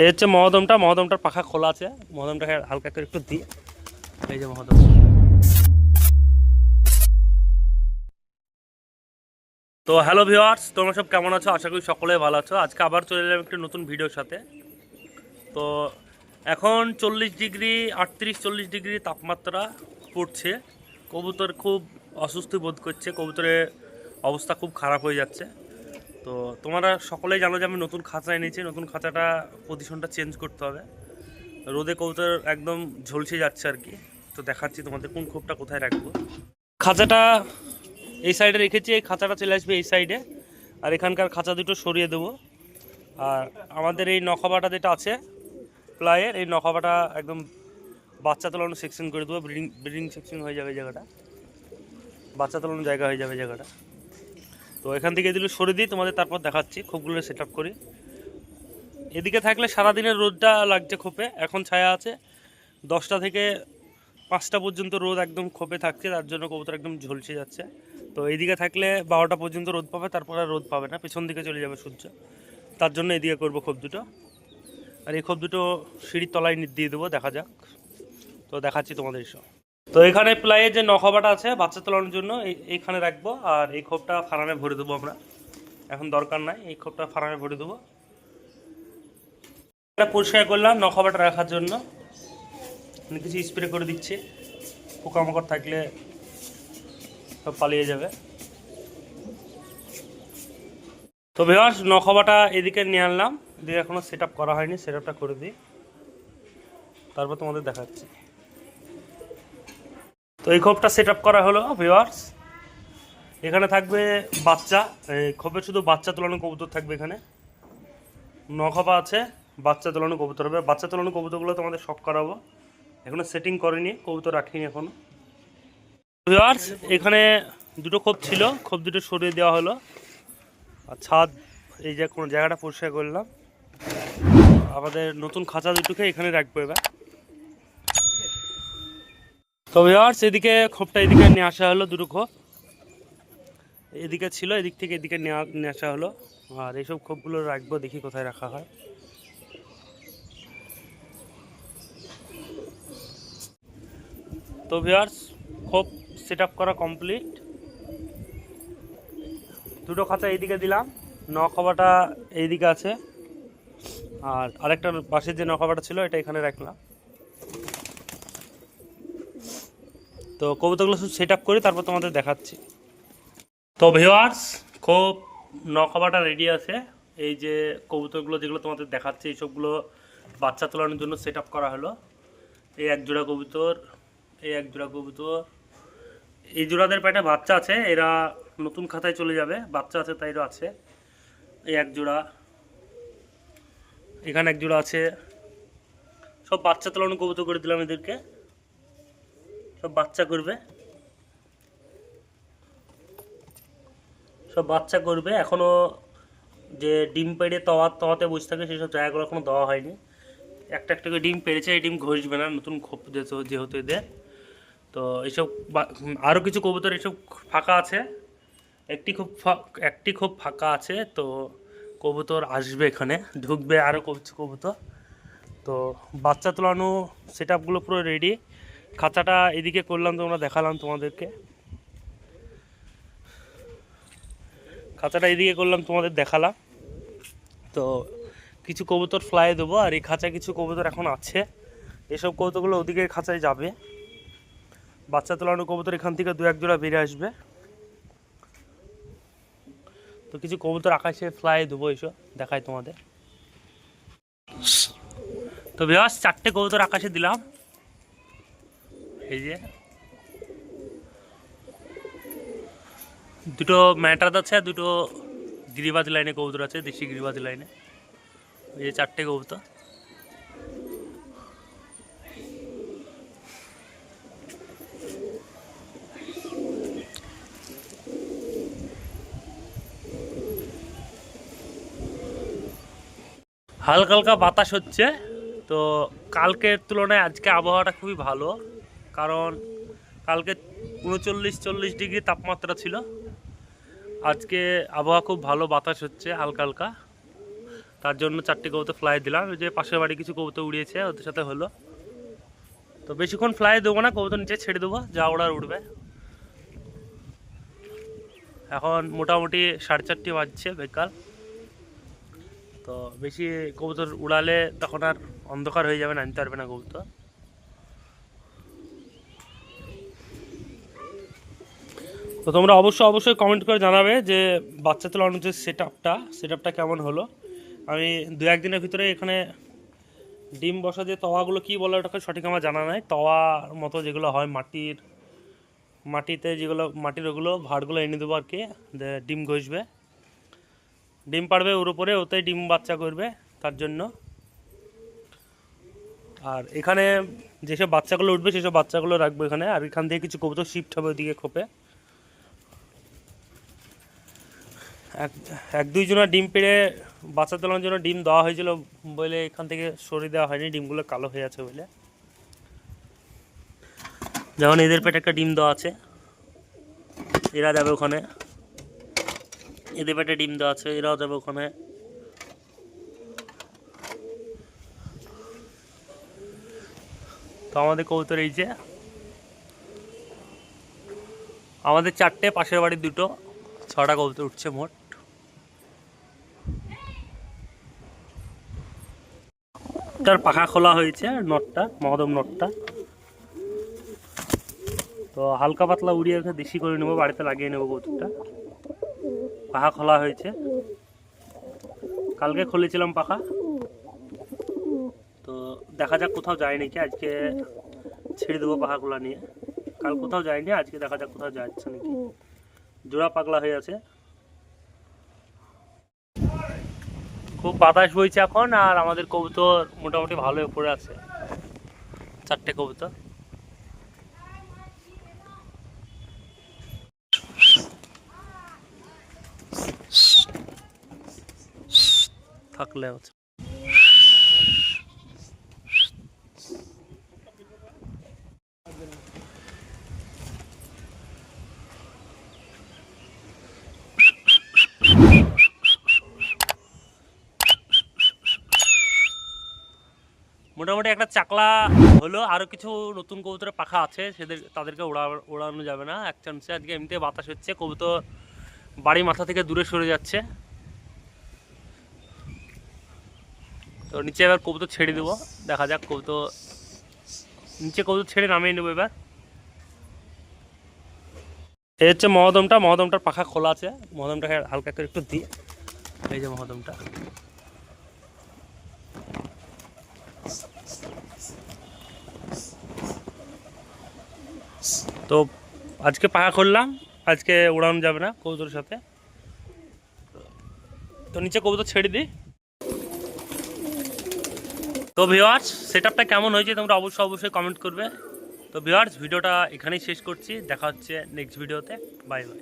এই হচ্ছে মহদমটা, মহদমটার পাখা খোলা আছে। মহদমটাকে হালকা করে একটু দিই এই যে মহদম। তো হ্যালো ভিওয়ার্স তোমরা সব কেমন আছো? আশা করি সকলে ভালো আছো। আজকে আবার চলে এলাম একটি নতুন ভিডিওর সাথে। তো এখন চল্লিশ ডিগ্রি, আটত্রিশ, চল্লিশ ডিগ্রি তাপমাত্রা পড়ছে। কবুতর খুব অসুস্থ বোধ করছে। কবুতরের অবস্থা খুব খারাপ হয়ে যাচ্ছে। তো তোমরা সকলেই জানো যে আমি নতুন খাঁচা এনেছি, নতুন খাঁচাটা পজিশনটা চেঞ্জ করতে হবে। রোদে কবুতর একদম ঝলসে যাচ্ছে আর কি। তো দেখাচ্ছি তোমাদের কোন খোপটা কোথায় রাখব। খাঁচাটা এই সাইডে রেখেছি, এই খাঁচাটা চলে আসবে এই সাইডে আর এখানকার খাঁচা দুটো সরিয়ে দেবো। আর আমাদের এই নখাবাটা যেটা আছে প্লাইয়ের এই নখাবাটা একদম বাচ্চা তোলানো সেকশন করে দেবো। ব্রিডিং ব্রিডিং সেকশন হয়ে যাবে জায়গাটা। বাচ্চা তোলানো জায়গা হয়ে যাবে জায়গাটা। তো এখান থেকে এগুলো সরে দিই, তোমাদের তারপর দেখাচ্ছি। খোপগুলো সেট আপ করি। এদিকে থাকলে সারাদিনের রোদটা লাগছে খোপে, এখন ছায়া আছে। দশটা থেকে পাঁচটা পর্যন্ত রোদ একদম খোপে থাকছে, তার জন্য কবুতর একদম ঝলসে যাচ্ছে। তো এইদিকে থাকলে বারোটা পর্যন্ত রোদ পাবে, তারপরে আর রোদ পাবে না, পেছন দিকে চলে যাবে সূর্য। তার জন্য এদিকে করব খোপ দুটো। আর এই খোপ দুটো সিঁড়ির তলায় দিয়ে দেবো, দেখা যাক। তো দেখাচ্ছি তোমাদের সব। তো এখানে প্লাইয়ের যে নখাবাটা আছে, বাচ্চা তোলানোর জন্য এইখানে রাখব, আর এই খোপটা ফার্মে ভরে দেবো আমরা। এখন দরকার নাই, এই খোপটা ফার্মে ভরে দেবো। পরিষ্কার করলাম, নখাবাটা রাখার জন্য। কিছু স্প্রে করে দিচ্ছি। পোকামাকড় থাকলে সব পালিয়ে যাবে। তো ভিওয়ার্স নখাবাটা এদিকে নিয়ে আনলাম। এদিকে এখনও সেট করা হয়নি সেট করে দিই। তারপর তোমাদের দেখাচ্ছি। তো এই খোপটা সেট করা হলো ভিওয়ার্স এখানে থাকবে বাচ্চা, এই খোপে শুধু বাচ্চা তোলানো কবুতর থাকবে এখানে। নখপা আছে, বাচ্চা তোলানো কবুতর হবে। বাচ্চা তোলানো কবুতরগুলো তোমাদের শখ করাবো। এখনও সেটিং করিনি, কবুতর রাখিনি এখনও। ভিওয়ার্স এখানে দুটো খোপ ছিল, খোপ দুটো সরিয়ে দেওয়া হলো। আর ছাদ, এই যে কোনো জায়গাটা পরিষ্কার করলাম। আমাদের নতুন খাঁচা দুটোকে এখানে রাখব এবার। তো ভিওয়ার্স এদিকে খোপটা এদিকে নিয়ে আসা হলো, দুটো খোপ। এদিকে ছিল, এদিক থেকে এদিকে নিয়ে আসা হলো। আর এইসব খোপগুলো রাখব, দেখি কোথায় রাখা হয়। তো ভিওয়ার্স খোপ সেট করা কমপ্লিট দুটো খাঁচা এইদিকে দিলাম। নখাবাটা এইদিকে আছে। আর আরেকটার পাশের যে নখাবাটা ছিল, এটা এখানে রাখলাম। তো কবুতরগুলো সব সেট আপ করি তারপর তোমাদের দেখাচ্ছি। তো ভিওয়ার্স খুব নখাবাটা রেডি আছে। এই যে কবুতরগুলো যেগুলো তোমাদের দেখাচ্ছে এই সবগুলো বাচ্চা তোলানোর জন্য সেট করা হলো। এই এক জোড়া কবুতর, এই এক জোড়া কবুতর। এই জোড়াদের পেটে বাচ্চা আছে, এরা নতুন খাতায় চলে যাবে, বাচ্চা আছে তাইরও আছে। এই এক জোড়া এখানে এক জোড়া আছে। সব বাচ্চা তোলানো কবুতর করে দিলাম এদেরকে। সব বাচ্চা করবে? সব বাচ্চা করবে, এখনও যে ডিম পেড়ে তওয়া, তওয়াতে বসে থাকে সেসব জায়গাগুলো এখনও দেওয়া হয়নি। একটা একটা করে ডিম পেড়েছে, এই ডিম ঘষবে না, নতুন খোপ যেহেতু এদের। তো এইসব আরও কিছু কবুতর এইসব ফাঁকা আছে। একটি খুব একটি খুব ফাঁকা আছে, তো কবুতর আসবে এখানে, ঢুকবে আরও কিছু কবুতর। তো বাচ্চা তোলানো সেট আপগুলো পুরো রেডি খাঁচাটা এদিকে করলাম, তোমরা দেখালাম তোমাদেরকে। খাঁচাটা এদিকে করলাম, তোমাদের দেখালাম। তো কিছু কবুতর ফ্লাই দেবো, আর এই খাঁচায় কিছু কবুতর এখন আছে। এসব কবুতরগুলো ওদিকে খাঁচায় যাবে। বাচ্চা তোলানো কবুতর এখান থেকে দু এক জোড়া বেরিয়ে আসবে। তো কিছু কবুতর আকাশে ফ্লাই দেবো এসব দেখায় তোমাদের। তো বেশ চারটে কবুতর আকাশে দিলাম। এই যে। দুটো ম্যাটার আছে দুটো গিরিবাজ লাইনে কবুতর আছে, দেশি গিরিবাজ লাইনে। এই যে চারটে কবুতর। হালকা হালকা বাতাস হচ্ছে, তো কালকের তুলনায় আজকে আবহাওয়াটা খুবই ভালো। কারণ কালকে উনচল্লিশ, চল্লিশ ডিগ্রি তাপমাত্রা ছিল। আজকে আবহাওয়া খুব ভালো, বাতাস হচ্ছে হালকা হালকা। তার জন্য চারটি কবুতর ফ্লাই দিলাম। যে পাশের বাড়ি কিছু কবুতর উড়িয়েছে, ওদের সাথে হলো। তো বেশিক্ষণ ফ্লাই দেবো না, কবুতর নিচে ছেড়ে দেবো, যা ওড়ার উঠবে এখন মোটামুটি সাড়ে চারটে বাজছে বেকাল। তো বেশি কবুতর উড়ালে তখন আর অন্ধকার হয়ে যাবে না আনতে পারবে না কবুতর। তো তোমরা অবশ্যই অবশ্যই কমেন্ট করে জানাবে যে বাচ্চা তোলানোর যে সেট আপটা সেট আপটা কেমন হলো। আমি দু একদিনের ভিতরে এখানে ডিম বসা যে তওয়াগুলো কী বলে ওটাকে সঠিক আমার জানা নাই। তওয়ার মতো যেগুলো হয় মাটির, মাটিতে যেগুলো, মাটির ওগুলো ভাড়গুলো এনে দেবো আর কি ডিম ঘষবে। ডিম পাড়বে ওর উপরে, ওতেই ডিম বাচ্চা করবে তার জন্য। আর এখানে যেসব বাচ্চাগুলো উঠবে, সেসব বাচ্চাগুলো রাখব এখানে। আর এখান থেকে কিছু কবুতর শিফট হবে ওইদিকে খোপে। এক এক দুইজনের ডিম পেড়ে বাচ্চা তোলার জন্য ডিম দেওয়া হয়েছিল বলে এখান থেকে সরিয়ে দেওয়া হয়নি, ডিমগুলো কালো হয়ে আছে বলে। যেমন এদের পেটে একটা ডিম দেওয়া আছে, এরা যাবে ওখানে। এদের পেটে ডিম দেওয়া আছে, এরাও যাবে ওখানে। তো আমাদের কৌতর এই যে, আমাদের চারটে পাশের বাড়ির দুটো, ছটা কবুতর উঠছে মোট। তার পাখা খোলা হয়েছে, নটটা, মহদম নটটা। তো হালকা পাতলা উড়িয়ে দেশি করে নেব, বাড়িতে লাগিয়ে নেব কবুতরটা পাখা খোলা হয়েছে। কালকে খুলেছিলাম পাখা। তো দেখা যাক কোথাও যায় নাকি আজকে ছেড়ে দেবো পাখাগুলো নিয়ে। কাল কোথাও যায়নি, আজকে দেখা যাক কোথাও যাচ্ছে নাকি। জোড়া পাগলা হয়ে আছে। খুব বাতাস বইছে এখন, আর আমাদের কবুতর মোটামুটি ভালো উপরে আছে। চারটে কবুতর। থাকলে হচ্ছে। মোটামুটি একটা চাকলা হলো আরও কিছু নতুন কবুতরের পাখা আছে, সেদের, তাদেরকে ওড়ানো যাবে না, এক চান্সে আজকে এমনিতে বাতাস হচ্ছে, কবুতর বাড়ি মাথা থেকে দূরে সরে যাচ্ছে। তো নিচে এবার কবুতর ছেড়ে দেবো, দেখা যাক কবুতর, নিচে কবুতর ছেড়ে নামিয়ে নেব এবার। এই হচ্ছে মহদমটা, মহদমটার পাখা খোলা আছে, মহদমটাকে হালকা করে একটু দিই এই যে মহদমটা। তো আজকে পাখা খুললাম, আজকে উড়ানো যাবে না কবুতরের সাথে। তো নিচে কবুতর ছেড়ে দিই। তো ভিওয়ার্স সেট আপটা কেমন হয়েছে তোমরা অবশ্যই অবশ্যই কমেন্ট করবে। তো ভিওয়ার্স ভিডিওটা এখানেই শেষ করছি, দেখা হচ্ছে নেক্সট ভিডিওতে বাই বাই